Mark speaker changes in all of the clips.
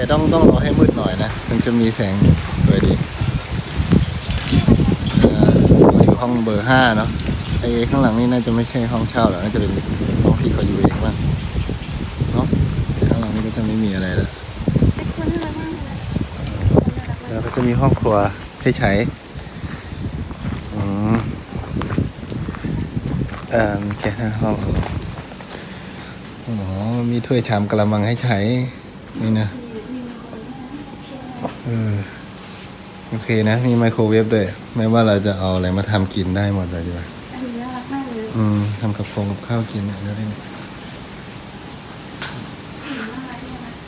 Speaker 1: แต่ต้องต้องรอให้มืดหน่อยนะถึงจะมีแสงสวยดีเอ่อยู่ห้องเบอร์ห้าเนาะไอ้ข้างหลังนี่น่าจะไม่ใช่ห้องเช่าหรอกน่าจะเป็นห้องที่เขาอยู่เองบ้างเนาะแต่ข้างหลังนี่ก็จะไม่มีอะไรแล้วแล้วก็จะมีห้องครัวให้ใช้อืมเอ่อมีแค่ห้าห้องอ๋อมีถ้วยชามกระมังให้ใช้นี่นะ ออโอเคนะ มีไมโครเวฟด้วย ไม่ว่าเราจะเอาอะไรมาทำกินได้หมดเลยดีกว่า
Speaker 2: อันนี้น่ารักมากเลย
Speaker 1: อืมทำกับฟงกับข้าวกินเนี่ยได้เนี่ย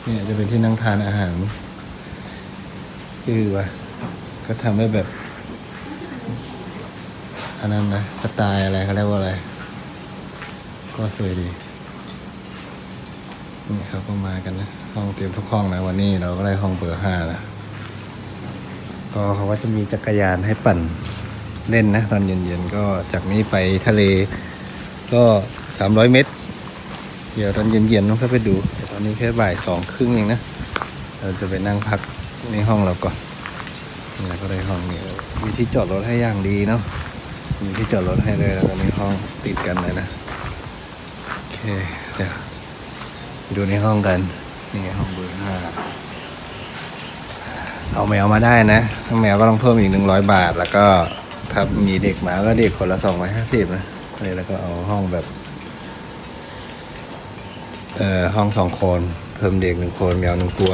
Speaker 1: เนี่ยจะเป็นที่นั่งทานอาหารคือว่า ก็ทำให้แบบ อันนั้นนะสไตล์อะไรเขาเรียกว่าอะไร ก็สวยดี นี่เขาก็มากันนะ ห้องเตรียมทุกห้องนะวันนี้เราก็ได้ห้องเบอร์ห้านะ ก็เขาก็จะมีจักรยานให้ปั่นเล่นนะตอนเย็นๆก็จากนี้ไปทะเลก็สามร้อยเมตร เดี๋ยวตอนเย็นๆต้องเข้าไปดู แต่ตอนนี้แค่บ่ายสองครึ่งเองนะ เราจะไปนั่งพักในห้องเราก่อนนี่ก็ได้ห้องนี้มีที่จอดรถให้อย่างดีเนาะมีที่จอดรถให้เลยแล้วก็ในห้องติดกันเลยนะโอเคเดี๋ยวดูในห้องกันนี่ห้องเบอร์ห้า เอาแมวมาได้นะถ้าแมวก็ต้องเพิ่มอีกหนึ่งร้อยบาท แล้วก็ถ้ามีเด็กมาก็เด็กคนละสองร้อยห้าสิบนะเลยแล้วก็เอาห้องแบบเอ่อห้องสองคน เพิ่มเด็กหนึ่งคนแมวหนึ่งตัว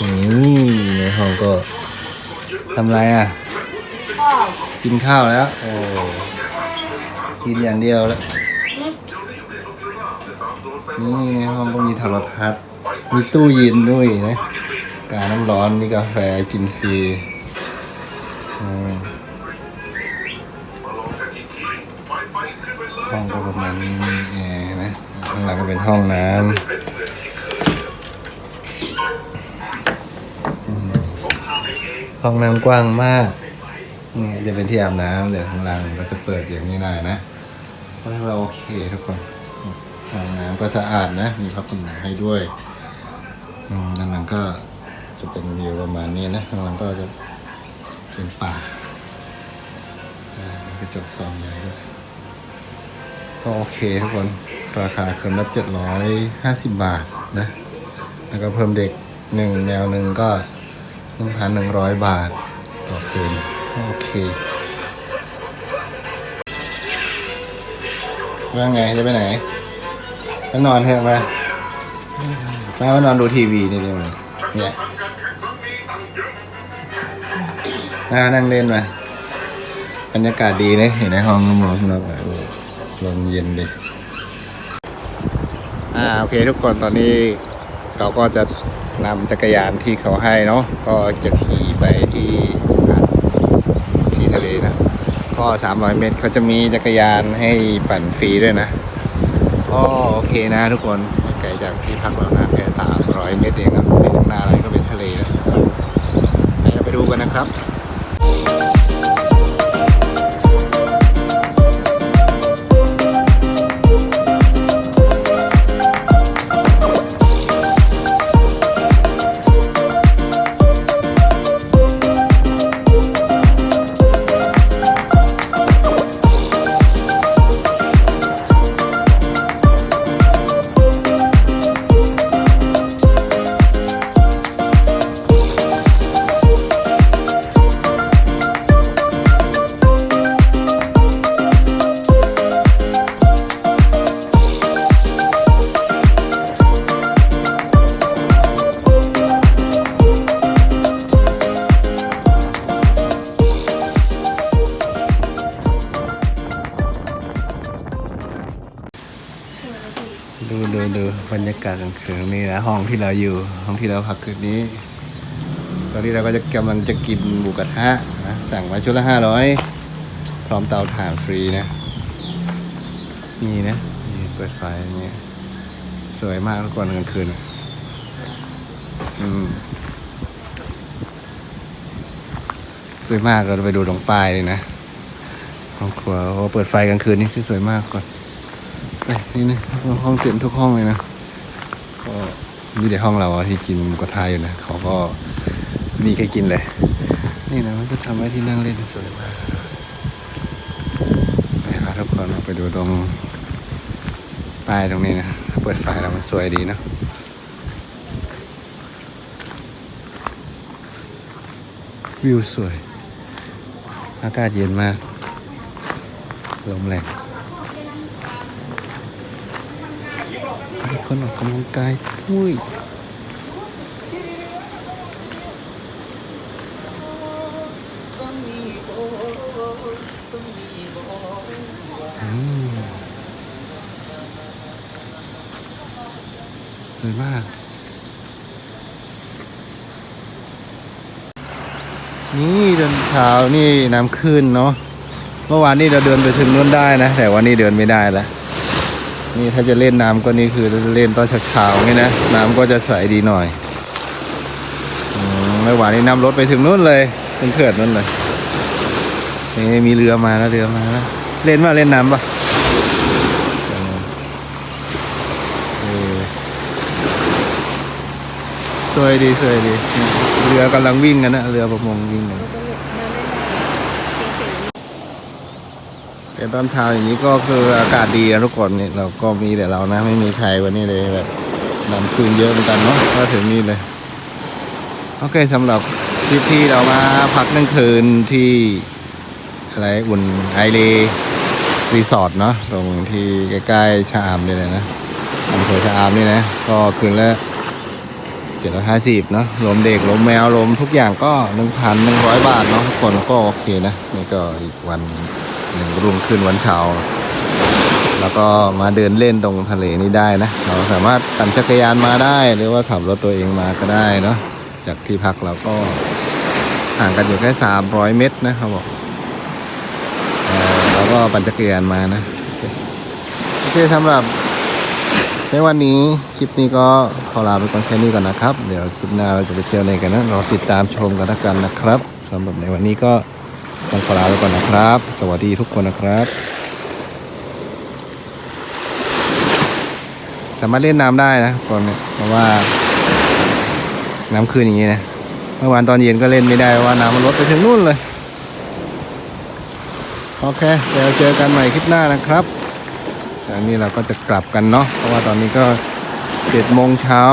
Speaker 1: นี่ในห้องก็ทำไรอะ กินข้าวแล้ว โอ้กินอย่างเดียวแล้ว นี่ในห้องก็มีโทรทัศน์มีตู้เย็นด้วยนะ กาน้ำร้อนมีกาแฟกินฟรีห้องก็ประมาณนี้มีแอร์นะข้างหลังก็เป็นห้องน้ำห้องน้ำกว้างมากนี่จะเป็นที่อาบน้ำเดี๋ยวข้างล่างก็จะเปิดอย่างนี้ได้นะเพราะว่าโอเคทุกคนห้องน้ำก็สะอาดนะ มีพับผนังให้ด้วยอืมด้านหลังก็ จะเป็นวิวประมาณนี้นะข้างหลังก็จะเป็นป่ากระจกซองใหญ่ด้วยก็โอเคทุกคนราคาคืนละเจ็ดร้อยห้าสิบบาทนะ แล้วก็เพิ่มเด็กหนึ่งแนวหนึ่งก็หนึ่งพันหนึ่งร้อยบาทต่อคืนโอเคว่าไงจะไปไหนไปนอนเถอะมาแม่มานอนดูทีวีนี่เลยมั้ยเนี่ย มานั่งเล่นมาบรรยากาศดีเลยเห็นในห้องร้อนแล้วแบบลมเย็นดีอ่าโอเคทุกคนตอนนี้เราก็จะนำจักรยานที่เขาให้เนาะก็จะขี่ไปที่ที่ทะเลนะก็ 300 เมตรเขาจะมีจักรยานให้ปั่นฟรีด้วยนะก็โอเคนะทุกคนไกลจากที่พักเรานะแค่ 300 เมตรเองนะเป็นข้างหน้าอะไรก็เป็นทะเลนะไปเราไปดูกันนะครับ Oh, oh, oh. บรรยากาศกลางคืนนี่นะห้องที่เราอยู่ ห้องที่เราพักคืนนี้ ตอนนี้เราก็จะกำลังจะกินหมูกระทะนะสั่งมาชุดละห้าร้อยพร้อมเตาถ่านฟรีนะ นี่นะนี่เปิดไฟอย่างเงี้ยสวยมากทุกคนกลางคืนอืมสวยมากเราไปดูตรงป้ายเลยนะห้องครัวเปิดไฟกลางคืนนี่คือสวยมากก่อนนี่นะห้องเต็มทุกห้องเลยนะ ก็มีแต่ห้องเราที่กินกระทะอยู่นะเขาก็มีใครกินเลย นี่นะมันก็ทำให้ที่นั่งเล่นสวยมากไปพาทุกคนเราไปดูตรงป้ายตรงนี้นะเปิดไฟแล้วมันสวยดีเนอะวิวสวย อากาศเย็นมากลมแรง คนออกกำลังกายอุ้ยอืมสวยมาก นี่เดินเท้านี่น้ำขึ้นเนาะ เมื่อวานนี่เราเดินไปถึงนู้นได้นะ แต่วันนี้เดินไม่ได้แล้ว นี่ถ้าจะเล่นน้ำก็นี่คือเล่นตอนเช้าๆนี่นะ น้ำก็จะใสดีหน่อยอืมเมื่อวานนี้น้ำลดไปถึงนู้นเลยถึงเขื่อนนู้นเลยนี่มีเรือมาแล้วเรือมาแล้วเล่นป่ะเล่นน้ำปะเออสวยดีสวยดี เรือกำลังวิ่งกันนะเรือประมงวิ่งกัน แต่ตอนเช้าอย่างนี้ก็คืออากาศดีนะทุกคนนี่เราก็มีแต่เรานะไม่มีใครวันนี้เลยแบบนำคืนเยอะเหมือนกันเนาะก็ถึงนี่เลยโอเคสำหรับทริปที่เรามาพักนั่งคืนที่อะไรอุ่นไอเลรีสอร์ทเนาะตรงที่ใกล้ๆชะอามนี่เลยนะอำเภอชะอามนี่นะ ก็คืนละเจ็ดร้อยห้าสิบเนาะรวมเด็กรวมแมวรวมทุกอย่างก็หนึ่งพันหนึ่งร้อยบาทเนาะทุกคนก็โอเคนะนี่ก็อีกวัน หนึ่งรุ่งขึ้นวันเช้า แล้วก็มาเดินเล่นตรงทะเลนี้ได้นะ เราสามารถปั่นจักรยานมาได้ หรือว่าขับรถตัวเองมาก็ได้เนาะ จากที่พักเราก็ห่างกันอยู่แค่300เมตรนะเขาบบอกเออเราก็ปั่นจักรยานมานะโอเคสำหรับในวันนี้คลิปนี้ก็ขอลาไปก่อนแค่นี้ก่อนนะครับ เดี๋ยวคลิปหน้าเราจะไปเที่ยวไหนกันนะราติดตามชมกันแล้วกันนะครับสำหรับในวันนี้ก็ ต้องขอลาไปก่อนนะครับ สวัสดีทุกคนนะครับ สามารถเล่นน้ำได้นะตอนนี้เพราะว่า น้ำคืนอย่างนี้นะเมื่อวานตอนเย็นก็เล่นไม่ได้ว่าน้ำมันลดไปถึงนู่นเลย โอเคเดี๋ยวเจอกันใหม่คลิปหน้านะครับอันนี้เราก็จะกลับกันเนาะเพราะว่าตอนนี้ก็เจ็ดโมงเช้า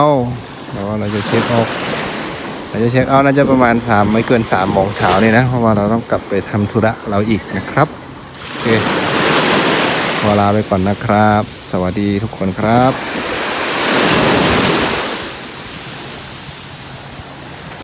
Speaker 1: แต่ว่าเราจะเช็คออก เราจะเช็คเอาท์น่าจะประมาณสามไม่เกินสามโมงเช้านี่นะ เพราะว่าเราต้องกลับไปทำธุระเราอีกนะครับโอเคขอลาไปก่อนนะครับ สวัสดีทุกคนครับ